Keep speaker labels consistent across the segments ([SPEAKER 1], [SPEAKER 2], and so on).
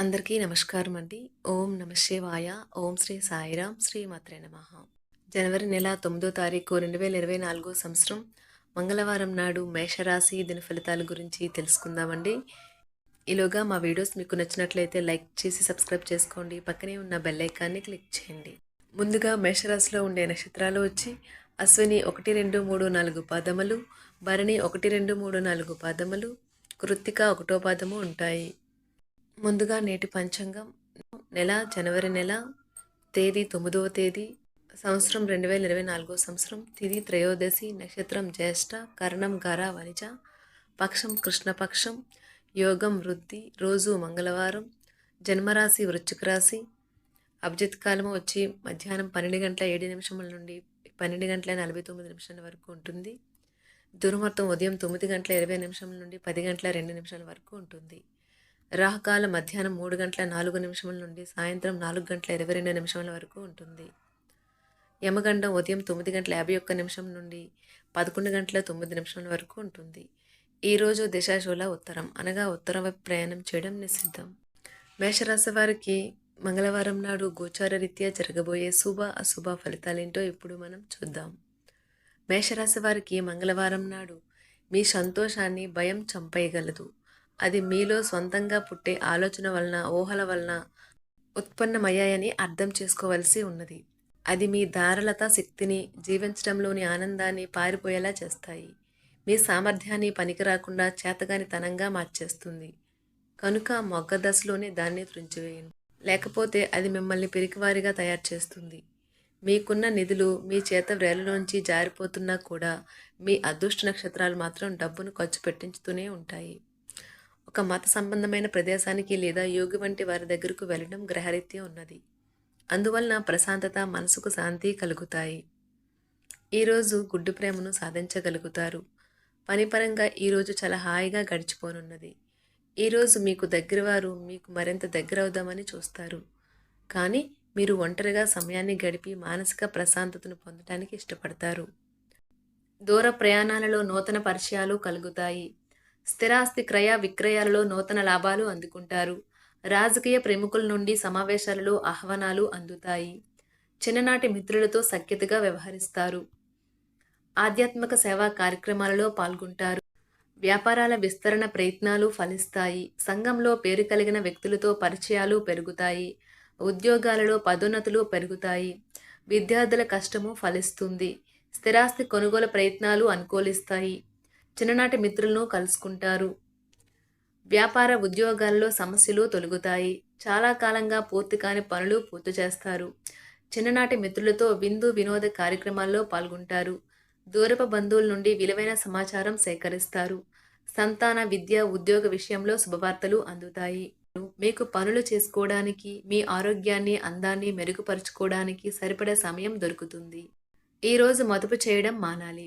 [SPEAKER 1] అందరికీ నమస్కారం అండి. ఓం నమ శివాయ. ఓం శ్రీ సాయిరాం శ్రీ మాత్రే నమ. జనవరి నెల తొమ్మిదో తారీఖు రెండు వేల ఇరవై నాలుగో సంవత్సరం. మంగళవారం నాడు మేషరాశి దిన ఫలితాల గురించి తెలుసుకుందామండి. ఈలోగా మా వీడియోస్ మీకు నచ్చినట్లయితే లైక్ చేసి సబ్స్క్రైబ్ చేసుకోండి. పక్కనే ఉన్న బెల్ ఐకాన్ని క్లిక్ చేయండి. ముందుగా మేషరాశిలో ఉండే నక్షత్రాలు వచ్చి అశ్విని ఒకటి రెండు మూడు నాలుగు పాదములు భరణి ఒకటి రెండు మూడు నాలుగు పాదములు కృత్తిక ఒకటో పాదము ఉంటాయి. ముందుగా నేటి పంచాంగం. నెల జనవరి నెల తేదీ తొమ్మిదవ తేదీ సంవత్సరం రెండు వేల ఇరవై నాలుగో సంవత్సరం తిది త్రయోదశి నక్షత్రం జ్యేష్ఠ కరణం గర వనిజ పక్షం కృష్ణపక్షం యోగం వృద్ధి రోజు మంగళవారం జన్మరాశి వృశ్చిక రాశి అభిజిత్ కాలము వచ్చి మధ్యాహ్నం పన్నెండు గంటల ఏడు నిమిషముల నుండి పన్నెండు గంటల నలభై తొమ్మిది నిమిషాల వరకు ఉంటుంది. దుర్ముహూర్తం ఉదయం తొమ్మిది గంటల ఇరవై నిమిషముల నుండి పది గంటల రెండు నిమిషాల వరకు ఉంటుంది. రాహకాల మధ్యాహ్నం మూడు గంటల నాలుగు నిమిషముల నుండి సాయంత్రం నాలుగు గంటల ఇరవై రెండు నిమిషముల వరకు ఉంటుంది. యమగండం ఉదయం తొమ్మిది గంటల యాభై ఒక్క నిమిషం నుండి పదకొండు గంటల తొమ్మిది నిమిషముల వరకు ఉంటుంది. ఈరోజు దిశాశూల ఉత్తరం. అనగా ఉత్తరం వైపు ప్రయాణం చేయడం నిషిద్ధం. మేషరాశి వారికి మంగళవారం నాడు గోచార రీత్యా జరగబోయే శుభ అశుభ ఫలితాలేంటో ఇప్పుడు మనం చూద్దాం. మేషరాశి వారికి మంగళవారం నాడు మీ సంతోషాన్ని భయం చంపేయగలదు. అది మీలో సొంతంగా పుట్టే ఆలోచన వలన ఊహల వలన ఉత్పన్నమయ్యాయని అర్థం చేసుకోవలసి ఉన్నది. అది మీ దారలత శక్తిని జీవించడంలోని ఆనందాన్ని పారిపోయేలా చేస్తాయి. మీ సామర్థ్యాన్ని పనికి రాకుండా చేతగానితనంగా మార్చేస్తుంది. కనుక మొగ్గ దశలోనే దాన్ని త్రుంచివేయండి. లేకపోతే అది మిమ్మల్ని పిరికివారిగా తయారు చేస్తుంది. మీకున్న నిధులు మీ చేత వ్రేలలోంచి జారిపోతున్నా కూడా మీ అదృష్ట నక్షత్రాలు మాత్రం డబ్బును ఖర్చు పెట్టించుతూనే ఉంటాయి. ఒక మత సంబంధమైన ప్రదేశానికి లేదా యోగి వంటి వారి దగ్గరకు వెళ్ళడం గ్రహరీత్యా ఉన్నది. అందువలన ప్రశాంతత మనసుకు శాంతి కలుగుతాయి. ఈరోజు గుడ్డు ప్రేమను సాధించగలుగుతారు. పనిపరంగా ఈరోజు చాలా హాయిగా గడిచిపోనున్నది. ఈరోజు మీకు దగ్గరవారు మీకు మరింత దగ్గర అవుదామని చూస్తారు. కానీ మీరు ఒంటరిగా సమయాన్ని గడిపి మానసిక ప్రశాంతతను పొందడానికి ఇష్టపడతారు. దూర ప్రయాణాలలో నూతన పరిచయాలు కలుగుతాయి. స్థిరాస్తి క్రయ విక్రయాలలో నూతన లాభాలు అందుకుంటారు. రాజకీయ ప్రముఖుల నుండి సమావేశాలలో ఆహ్వానాలు అందుతాయి. చిన్ననాటి మిత్రులతో సఖ్యతగా వ్యవహరిస్తారు. ఆధ్యాత్మిక సేవా కార్యక్రమాలలో పాల్గొంటారు. వ్యాపారాల విస్తరణ ప్రయత్నాలు ఫలిస్తాయి. సంఘంలో పేరు కలిగిన వ్యక్తులతో పరిచయాలు పెరుగుతాయి. ఉద్యోగాలలో పదోన్నతులు పెరుగుతాయి. విద్యార్థుల కష్టము ఫలిస్తుంది. స్థిరాస్తి కొనుగోలు ప్రయత్నాలు అనుకూలిస్తాయి. చిన్ననాటి మిత్రులను కలుసుకుంటారు. వ్యాపార ఉద్యోగాల్లో సమస్యలు తొలగుతాయి. చాలా కాలంగా పూర్తి కాని పనులు పూర్తి చేస్తారు. చిన్ననాటి మిత్రులతో విందు వినోద కార్యక్రమాల్లో పాల్గొంటారు. దూరపు బంధువుల నుండి విలువైన సమాచారం సేకరిస్తారు. సంతాన విద్య ఉద్యోగ విషయంలో శుభవార్తలు అందుతాయి. మీకు పనులు చేసుకోవడానికి మీ ఆరోగ్యాన్ని అందాన్ని మెరుగుపరుచుకోవడానికి సరిపడే సమయం దొరుకుతుంది. ఈరోజు మదుపు చేయడం మానాలి.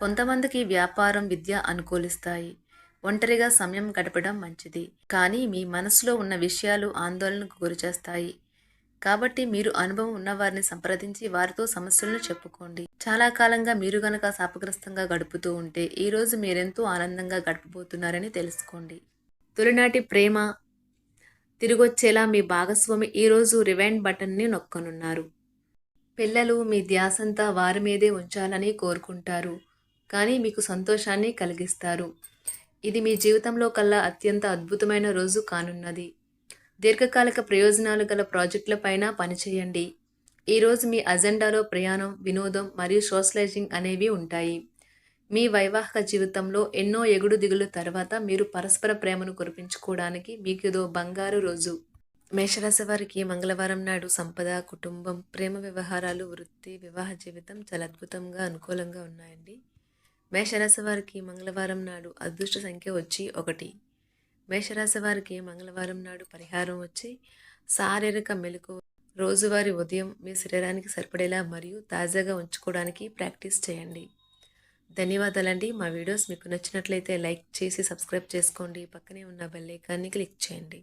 [SPEAKER 1] కొంతమందికి వ్యాపారం విద్య అనుకూలిస్తాయి. ఒంటరిగా సమయం గడపడం మంచిది. కానీ మీ మనసులో ఉన్న విషయాలు ఆందోళనకు గురిచేస్తాయి. కాబట్టి మీరు అనుభవం ఉన్నవారిని సంప్రదించి వారితో సమస్యలను చెప్పుకోండి. చాలా కాలంగా మీరు గనక శాపగ్రస్తంగా గడుపుతూ ఉంటే ఈరోజు మీరెంతో ఆనందంగా గడపబోతున్నారని తెలుసుకోండి. తొలినాటి ప్రేమ తిరిగొచ్చేలా మీ భాగస్వామి ఈరోజు రివైండ్ బటన్ని నొక్కనున్నారు. పిల్లలు మీ ధ్యాసంతా వారి మీదే ఉంచాలని కోరుకుంటారు. కానీ మీకు సంతోషాన్ని కలిగిస్తారు. ఇది మీ జీవితంలో కల్లా అత్యంత అద్భుతమైన రోజు కానున్నది. దీర్ఘకాలిక ప్రయోజనాలు గల ప్రాజెక్టులపైన పనిచేయండి. ఈరోజు మీ అజెండాలో ప్రయాణం వినోదం మరియు సోషలైజింగ్ అనేవి ఉంటాయి. మీ వైవాహిక జీవితంలో ఎన్నో ఎగుడు దిగులు తర్వాత మీరు పరస్పర ప్రేమను కురిపించుకోవడానికి మీకు ఇదో బంగారు రోజు. మేషరాశి వారికి మంగళవారం నాడు సంపద కుటుంబం ప్రేమ వ్యవహారాలు వృత్తి వివాహ జీవితం చాలా అద్భుతంగా అనుకూలంగా ఉన్నాయండి. మేషరాశి వారికి మంగళవారం నాడు అదృష్ట సంఖ్య వచ్చి ఒకటి. మేషరాశి వారికి మంగళవారం నాడు పరిహారం వచ్చి శారీరక మెలకు రోజువారీ ఉదయం మీ శరీరానికి సరిపడేలా మరియు తాజాగా ఉంచుకోవడానికి ప్రాక్టీస్ చేయండి. ధన్యవాదాలండి. మా వీడియోస్ మీకు నచ్చినట్లయితే లైక్ చేసి సబ్స్క్రైబ్ చేసుకోండి. పక్కనే ఉన్న బెల్ ఐకాన్ని క్లిక్ చేయండి.